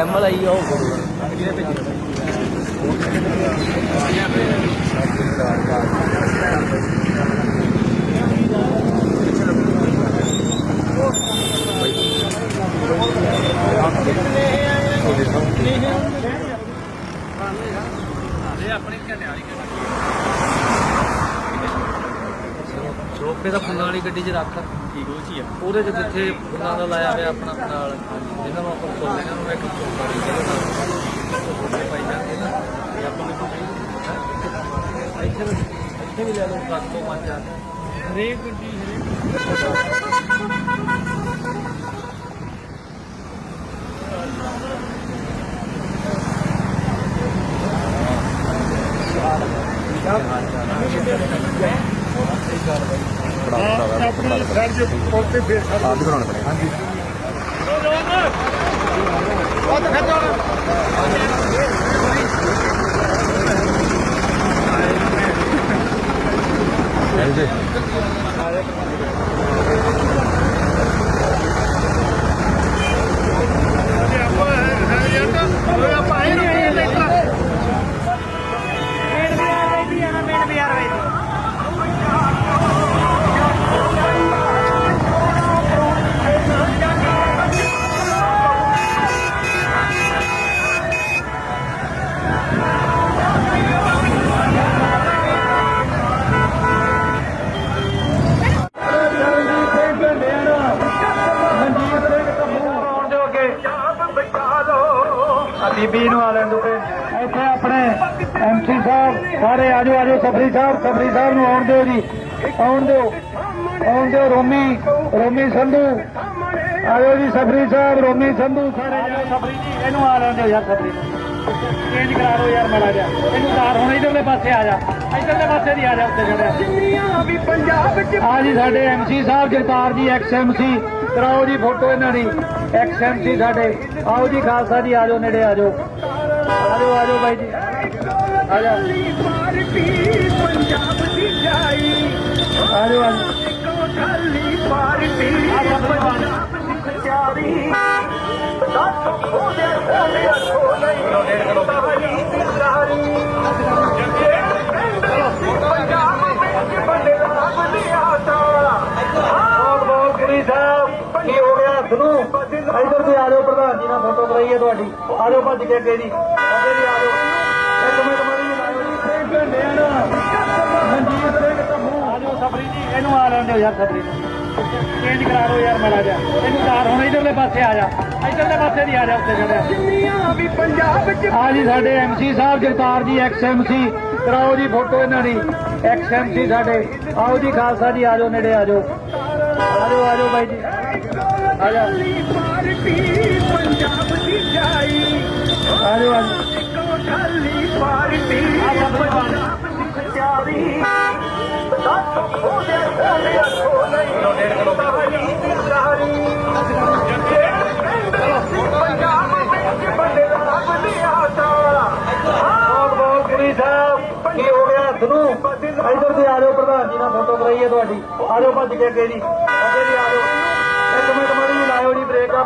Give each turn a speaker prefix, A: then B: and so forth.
A: ਜੈਮਲ ਆਈ ਆ ਉਹ ਕਰੂਗਾ। ਸੋਫੇ ਦਾ ਫੁੱਲਾਂ ਵਾਲੀ ਗੱਡੀ 'ਚ ਰੱਖ। ਠੀਕ ਹੋ ਜੀ ਉਹਦੇ 'ਚ ਜਿੱਥੇ ਫੁੱਲਾਂ ਦਾ ਲਾਇਆ ਹੋਇਆ ਆਪਣਾ ਨਾਲ ਜਿਹਨਾਂ ਨੂੰ ਆਪਾਂ ਫੁੱਲ ਇਹਨਾਂ ਨੂੰ ਇੱਕ ਚੋਪਾ ਦੇ ਨਾਲ ਪਾਈ ਜਾਂਦੇ ਨਾ ਇਹ ਆਪਾਂ ਨੂੰ ਕੋਈ ਹੈਂ? ਇੱਥੇ ਵੀ ਇੱਥੇ ਵੀ ਲੈ ਲਓ ਕੱਟ ਤੋਂ ਪੰਜ ਚਾਰ ਹਰੇਕ ਗੱਡੀ ਹਰੇਕ
B: ਆਪਣੀ ਸਾਈਡ ਦੇ ਉੱਤੇ ਫੇਰ
C: ਆਪ ਵੀ ਕਰਾਉਣੇ ਪੈਣੇ ਹਾਂਜੀ। ਹਾਂਜੀ
B: ਆਪਾਂ ਬੀਬੀ ਨੂੰ ਆ ਲੈਣ ਦੋ ਇੱਥੇ ਆਪਣੇ ਐਮਸੀ ਸਾਹਿਬ, ਸਾਰੇ ਆਜੋ ਆਜੋ ਸਫਰੀ ਸਾਹਿਬ ਸਫਰੀ ਸਾਹਿਬ ਨੂੰ ਆਉਣ ਦਿਓ ਜੀ। ਆਉਣ ਦਿਓ। ਆਉਣ ਦਿਓ ਰੋਮੀ ਰੋਮੀ ਸੰਧੂ। ਆਜੋ ਜੀ ਸਫਰੀ ਸਾਹਿਬ, ਰੋਮੀ ਸੰਧੂ ਸਾਰੇ ਆਜੋ ਸਫਰੀ ਜੀ, ਇਹਨੂੰ ਆ ਲੈਣ ਦਿਓ ਯਾਰ ਸਫਰੀ ਚੇਂਜ ਕਰਾ ਦਿਓ ਯਾਰ ਮਾੜਾ ਜਿਹਾ। ਇਹਨੂੰ ਤਾਰ ਹੁਣ ਇਧਰਲੇ ਪਾਸੇ ਆ ਜਾ। ਇਧਰਲੇ ਪਾਸੇ ਦੀ ਆ ਜਾ ਉੱਤੇ ਖੜਿਆ ਦੁਨੀਆ ਵੀ ਪੰਜਾਬ ਵਿੱਚ ਆ ਜੀ, ਸਾਡੇ ਐਮਸੀ ਸਾਹਿਬ, ਜਗਤਾਰ ਜੀ ਐਕਸ ਐਮਸੀ ਕਰਾਓ ਜੀ ਫੋਟੋ ਇਹਨਾਂ ਦੀ। ਐਕਸ ਐਮਸੀ ਸਾਡੇ। ਆਓ ਜੀ, ਖਾਲਸਾ ਜੀ ਆਜੋ ਨੇੜੇ ਆਜੋ ਆਜੋ ਆਜੋ ਬਾਈ ਜੀ। ਆ ਜਾ। ਆਜੋ ਆਜੋ ਬਹੁਤ ਸੁਣੋ ਇੱਧਰ ਤੇ ਆ ਜਾਓ ਪ੍ਰਧਾਨ ਜੀ ਨਾਲ ਫੋਟੋ ਕਰਾਈਏ ਤੁਹਾਡੀ। ਆ ਜਾਓ ਭੱਜ ਕੇ ਅੱਗੇ ਜੀ। ਅੱਗੇ ਜੀ ਆ ਜਾਓ। ਇੱਕ ਮਿੰਟ ਮਾਰੀ ਜੀ। ਜੀ ਸਿੰਘ ਨੈਣਾ ਮਨਜੀਤ ਸਿੰਘ ਧੰਮੂ ਆ ਜਾਓ ਸਬਰੀ ਜੀ ਇਹਨੂੰ ਆ ਲੈਣ ਦਿਓ ਯਾਰ ਸਬਰੀ ਚੇਂਜ ਕਰਾ ਦਿਓ ਯਾਰ ਮਾੜਾ ਜਿਹਾ। ਇਹਨੂੰ ਤਾਰ ਹੁਣ ਇਧਰਲੇ ਪਾਸੇ ਆ ਜਾ। ਇਧਰਲੇ ਪਾਸੇ ਦੀ ਆ ਜਾ ਉੱਤੇ ਖੜਿਆ ਦੁਨੀਆ ਵੀ ਪੰਜਾਬ ਵਿੱਚ ਆ ਜੀ ਸਾਡੇ ਐਮਸੀ ਸਾਹਿਬ ਜਗਤਾਰ ਜੀ ਐਕਸ ਐਮਸੀ ਕਰਾਓ ਜੀ ਫੋਟੋ ਇਹਨਾਂ ਦੀ। ਐਕਸ ਐਮਸੀ ਸਾਡੇ। ਆਓ ਜੀ ਖਾਲਸਾ ਜੀ ਆਜੋ ਨੇੜੇ ਆਜੋ ਆਜੋ ਆਜੋ ਬਾਈ ਜੀ। ਆ ਜਾ ਆਜੋ ਆਜੋ ਬਹੁਤ ਬਹੁਤ ਗੁਰੀ ਸਾਹਿਬ ਕੀ ਹੋ ਗਿਆ? ਸੁਣੋ। ਇੱਧਰ ਤੇ ਆ ਜਾਓ ਪ੍ਰਧਾਨ ਜੀ ਨਾਲ ਫੋਟੋ ਕਰਾਈਏ ਤੁਹਾਡੀ। ਆ ਜਾਓ ਭੱਜ ਕੇ ਅੱਗੇ ਜੀ। ਅੱਗੇ ਜੀ ਆ